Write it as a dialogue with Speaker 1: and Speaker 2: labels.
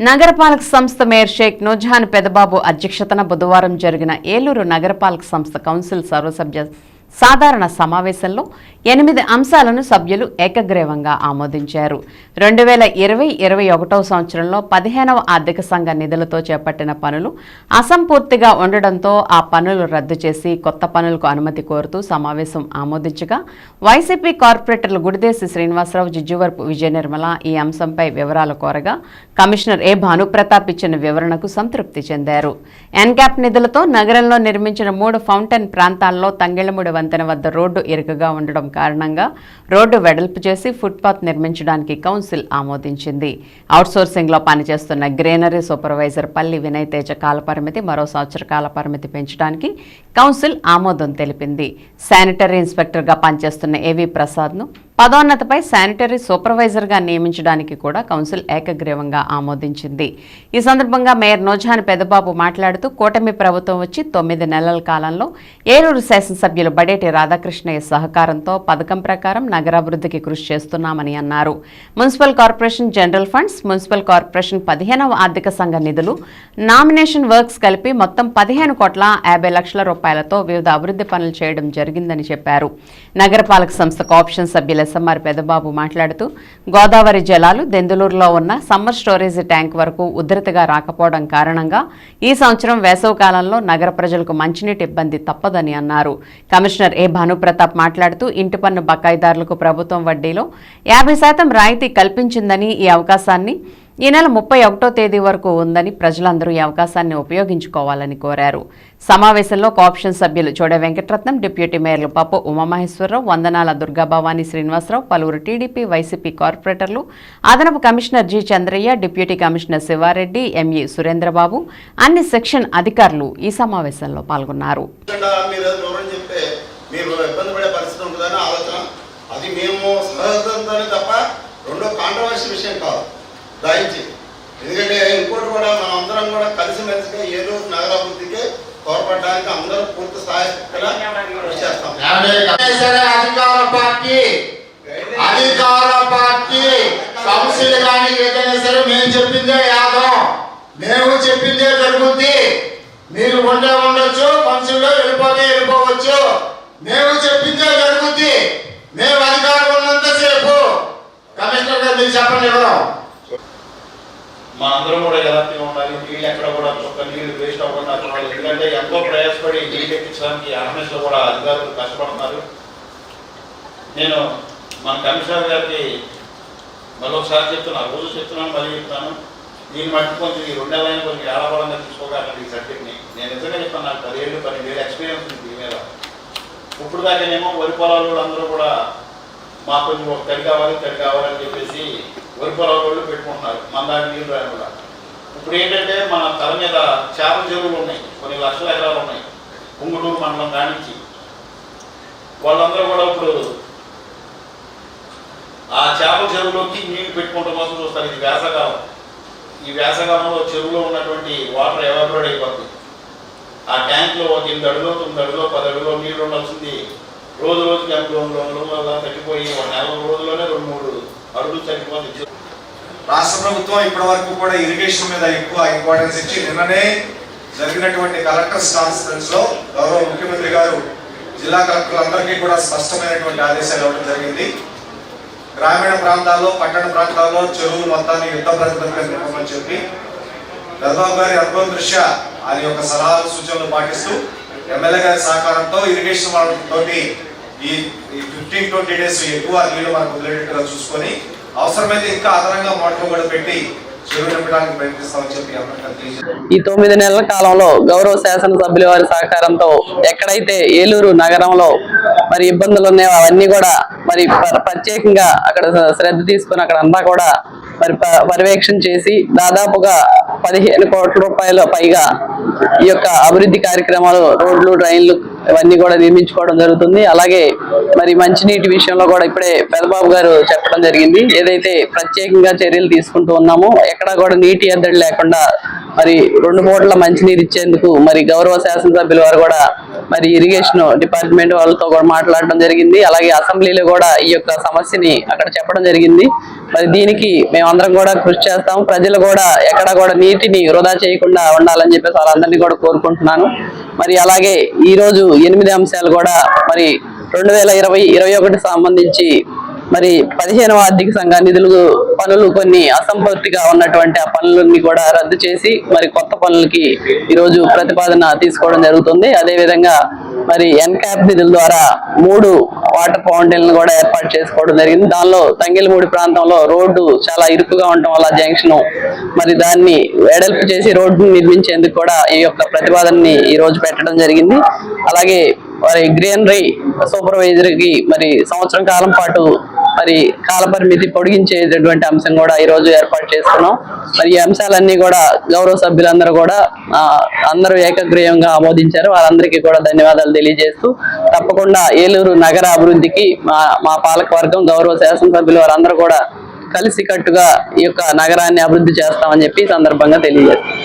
Speaker 1: నగరపాలక సంస్థ మేయర్ షేక్ నూజహాన్ పెదబాబు అధ్యక్షతన బుధవారం జరిగిన ఏలూరు నగరపాలక సంస్థ కౌన్సిల్ సర్వసభ్య సాధారణ సమావేశంలో ఎనిమిది అంశాలను సభ్యులు ఏకగ్రీవంగా ఆమోదించారు. రెండు వేల ఇరవై ఇరవై ఒకటవ సంవత్సరంలో పదిహేనవ ఆర్థిక సంఘ నిధులతో చేపట్టిన పనులు అసంపూర్తిగా ఉండడంతో ఆ పనులు రద్దు చేసి కొత్త పనులకు అనుమతి కోరుతూ సమావేశం ఆమోదించగా వైసీపీ కార్పొరేటర్లు గుడిదేశి శ్రీనివాసరావు జిజ్జువర్పు విజయ నిర్మల ఈ అంశంపై వివరాలు కోరగా కమిషనర్ ఏ భానుప్రతాప్ ఇచ్చిన వివరణకు సంతృప్తి చెందారు. ఎన్క్యాప్ నిధులతో నగరంలో నిర్మించిన మూడు ఫౌంటైన్ ప్రాంతాల్లో తంగెళ్ళమూడి వంతెన వద్ద రోడ్డు ఇరుకుగా ఉండడం కారణంగా రోడ్డు వెడల్పు చేసి ఫుట్పాత్ నిర్మించడానికి కౌన్సిల్ ఆమోదించింది. అవుట్సోర్సింగ్లో పనిచేస్తున్న గ్రీనరీ సూపర్వైజర్ పల్లి వినయ్ తేజ కాలపరిమితి మరో సంవత్సర కాలపరిమితి పెంచడానికి కౌన్సిల్ ఆమోదం తెలిపింది. శానిటరీ ఇన్స్పెక్టర్గా పనిచేస్తున్న ఏవి ప్రసాద్ను పదోన్నతపై శానిటరీ సూపర్వైజర్గా నియమించడానికి కూడా కౌన్సిల్ ఏకగ్రీవంగా ఆమోదించింది. ఈ సందర్భంగా మేయర్ నోజాన్ పెదబాబు మాట్లాడుతూ కూటమి ప్రభుత్వం వచ్చి తొమ్మిది నెలల కాలంలో ఏలూరు శాసనసభ్యులు బడేటి రాధాకృష్ణయ్య సహకారంతో పథకం ప్రకారం నగరాభివృద్ధికి కృషి చేస్తున్నామని అన్నారు. Municipal corporation general funds municipal corporation పదిహేనవ ఆర్థిక సంఘ నిధులు నామినేషన్ వర్క్స్ కలిపి మొత్తం పదిహేను కోట్ల యాభై లక్షల రూపాయలతో వివిధ అభివృద్ధి పనులు చేయడం జరిగిందని చెప్పారు. నగరపాలక సంస్థ ఆప్షన్ సభ్యుల ఎస్ఎంఆర్ పెదబాబు మాట్లాడుతూ గోదావరి జలాలు దెందులూరులో ఉన్న సమ్మర్ స్టోరేజ్ ట్యాంక్ వరకు ఉధృతిగా రాకపోవడం కారణంగా ఈ సంవత్సరం వేసవ కాలంలో నగర ప్రజలకు మంచినీటి ఇబ్బంది తప్పదని అన్నారు. కమిషనర్ ఏ భానుప్రతాప్ మాట్లాడుతూ ఇంటి పన్ను బకాయిదారులకు ప్రభుత్వం వడ్డీలో యాభై శాతం రాయితీ కల్పించిందని ఈ అవకాశాన్ని ఈ నెల ముప్పై ఒకటో తేదీ వరకు ఉందని ప్రజలందరూ ఈ అవకాశాన్ని ఉపయోగించుకోవాలని కోరారు. సమావేశంలో కాప్షన్ సభ్యులు చోడ వెంకటరత్నం డిప్యూటీ మేయర్లు పప్పు ఉమామహేశ్వరరావు వందనాల దుర్గాభవాని శ్రీనివాసరావు పలువురు టీడీపీ వైసీపీ కార్పొరేటర్లు అదనపు commissioner G Chandraiah deputy commissioner Sivareddy ME Surendrababu అన్ని సెక్షన్ అధికారులు ఈ సమావేశంలో పాల్గొన్నారు.
Speaker 2: అది మేము సహజంతోనే తప్ప రెండో కాంట్రవర్సీ విషయం కాదు. దయించి ఎందుకంటే ఇంకోటి కూడా మనం అందరం కూడా కలిసిమెలిసిగా ఏలూరు నగరాభివృద్ధికి తోడ్పడడానికి అందరూ పూర్తి స్థాయి కృషి చేస్తాం.
Speaker 3: అధికార పార్టీ అధికార పార్టీ కౌన్సిల్ కానీ ఏదైనా సరే మేము చెప్పిందే యాదం మేము చెప్పిందే జరుగుద్ది. మీరు ఉండే ఉండొచ్చు మనుషుల్లో వెళ్ళిపోతే వెళ్ళిపోవచ్చు. మేము చెప్పిందే జరుగుద్ది మేము అధికారం ఉన్నంతసేపు కమిషనర్ గారు మీరు చెప్పండి ఎవరు
Speaker 4: మా అందరం కూడా ఎలాంటిగా ఉండాలి. నీళ్ళు ఎక్కడ కూడా ఒక్క నీళ్ళు వేస్ట్ అవ్వకుండా చూడాలి. ఎందుకంటే ఎంతో ప్రయాసపడి నీళ్ళు ఎక్కించడానికి ఆర్మీస్లో కూడా అధికారులు కష్టపడుతున్నారు. నేను మన కమిషనర్ గారికి మరొకసారి చెప్తున్నా రోజు చెప్తున్నాను మళ్ళీ చెప్తున్నాను దీన్ని మట్టి కొంచెం ఈ రెండు నెలలైనా కొంచెం ఏడవడంగా తీసుకోగలను ఈ సబ్జెక్ట్ని నేను నిజంగా చెప్తాను నాకు పదిహేళ్ళు పన్నెండు ఎక్స్పీరియన్స్ ఉంది దీని మీద. ఇప్పుడు దాకానేమో వరి పొలాలు అందరూ కూడా మాకు కొంచెం ఒక తడి కావాలి తడి కావాలని చెప్పేసి వరి పొలాల వాళ్ళు పెట్టుకుంటున్నారు మన దాని నీళ్ళు రాని కూడా ఇప్పుడు ఏంటంటే మన తల మీద చేపల చెరువులు ఉన్నాయి కొన్ని లక్షల ఎకరాలు ఉన్నాయి పుంగుటూరు మండలం కానించి వాళ్ళందరూ కూడా ఇప్పుడు ఆ చేపల చెరువులోకి నీళ్ళు పెట్టుకోవడం కోసం చూస్తారు ఇది వేసవకాలం ఈ వేసవకాలంలో చెరువులో ఉన్నటువంటి వాటర్ ఎవాపరేట్ అయిపోతుంది ఆ ట్యాంక్లో ఒక ఎనిమిది అడుగులో తొమ్మిది అడుగులో పది అడుగులో నీళ్ళు ఉండాల్సింది రోజు రోజుకి ఎంత రెండు రెండు రోజులు తగ్గిపోయి ఒక నెల రోజుల్లోనే రెండు మూడు అడుగులు తగ్గిపోతుంది
Speaker 5: రాష్ట్ర ప్రభుత్వం ఇప్పటి వరకు కూడా ఇరిగేషన్ మీద ఎక్కువ ఇంపార్టెన్స్ ఇచ్చి నిన్ననే జరిగినటువంటి కలెక్టర్స్ కాన్ఫరెన్స్లో గౌరవ ముఖ్యమంత్రి గారు జిల్లా కలెక్టర్లందరికీ కూడా స్పష్టమైనటువంటి ఆదేశాలు ఇవ్వడం జరిగింది. గ్రామీణ ప్రాంతాల్లో పట్టణ ప్రాంతాల్లో చెరువులు మొత్తాన్ని యుద్ధ ప్రతిపదిగా నింపమని చెప్పి చంద్రబాబు గారి అనుభవం దృష్ట్యా ఆయన యొక్క సలహాలు సూచనలు పాటిస్తూ ఎమ్మెల్యే గారి సహకారంతో ఇరిగేషన్ వాళ్ళతో ఈ ఫిఫ్టీన్ ట్వంటీ డేస్ ఎక్కువ నీళ్ళు మనకు వదిలేటట్టుగా చూసుకొని అవసరమైతే ఇంకా అదనంగా మోటార్ కూడా పెట్టి
Speaker 6: ఈ తొమ్మిది నెలల కాలంలో గౌరవ శాసనసభ్యుల వారి సహకారంతో ఎక్కడైతే ఏలూరు నగరంలో మరి ఇబ్బందులు ఉన్నాయో అవన్నీ కూడా మరి ప్రత్యేకంగా అక్కడ శ్రద్ధ తీసుకుని అక్కడ అంతా కూడా మరి పర్యవేక్షణ చేసి దాదాపుగా పదిహేను కోట్ల రూపాయల పైగా ఈ యొక్క అభివృద్ధి కార్యక్రమాలు రోడ్లు డ్రైన్లు ఇవన్నీ కూడా నిర్మించుకోవడం జరుగుతుంది. అలాగే మరి మంచినీటి విషయంలో కూడా ఇప్పుడే పెదబాబు గారు చెప్పడం జరిగింది. ఏదైతే ప్రత్యేకంగా చర్యలు తీసుకుంటూ ఉన్నామో ఎక్కడా కూడా నీటి ఎద్దడి లేకుండా మరి రెండు పూటల మంచినీరు ఇచ్చేందుకు మరి గౌరవ శాసనసభ్యుల వారు కూడా మరి ఇరిగేషన్ డిపార్ట్మెంట్ వాళ్ళతో కూడా మాట్లాడడం జరిగింది. అలాగే అసెంబ్లీలో కూడా ఈ యొక్క సమస్యని అక్కడ చెప్పడం జరిగింది. మరి దీనికి మేమందరం కూడా కృషి చేస్తాం. ప్రజలు కూడా ఎక్కడ కూడా నీటిని వృధా చేయకుండా ఉండాలని చెప్పేసి వాళ్ళందరినీ కూడా కోరుకుంటున్నాను. మరి అలాగే ఈరోజు ఎనిమిది అంశాలు కూడా మరి రెండు వేల ఇరవై ఇరవై ఒకటి సంబంధించి మరి పదిహేనవ ఆర్థిక సంఘ నిధులు పనులు కొన్ని అసంపూర్తిగా ఉన్నటువంటి ఆ పనులన్నీ కూడా రద్దు చేసి మరి కొత్త పనులకి ఈరోజు ప్రతిపాదన తీసుకోవడం జరుగుతుంది. అదేవిధంగా మరి ఎన్క్యాప్ నిధుల ద్వారా మూడు వాటర్ ఫౌంటైన్లు కూడా ఏర్పాటు చేసుకోవడం జరిగింది. దానిలో తంగిలమూడి ప్రాంతంలో రోడ్డు చాలా ఇరుకుగా ఉండటం వల్ల జంక్షన్ మరి దాన్ని వెడల్పు చేసి రోడ్డును నిర్మించేందుకు కూడా ఈ యొక్క ప్రతిపాదనని ఈ రోజు పెట్టడం జరిగింది. అలాగే మరి గ్రీనరీ సూపర్వైజర్కి మరి సంవత్సరం కాలం పాటు మరి కాల పరిమితి పొడిగించేటటువంటి అంశం కూడా ఈ రోజు ఏర్పాటు చేసుకున్నాం. మరి ఈ అంశాలన్నీ కూడా గౌరవ సభ్యులందరూ కూడా అందరూ ఏకగ్రీయంగా ఆమోదించారు. వారందరికీ కూడా ధన్యవాదాలు తెలియజేస్తూ తప్పకుండా ఏలూరు నగర అభివృద్ధికి మా మా పాలక వర్గం గౌరవ శాసనసభ్యులు వారందరూ కూడా కలిసికట్టుగా ఈ యొక్క నగరాన్ని అభివృద్ధి చేస్తామని చెప్పి సందర్భంగా తెలియజేస్తాం.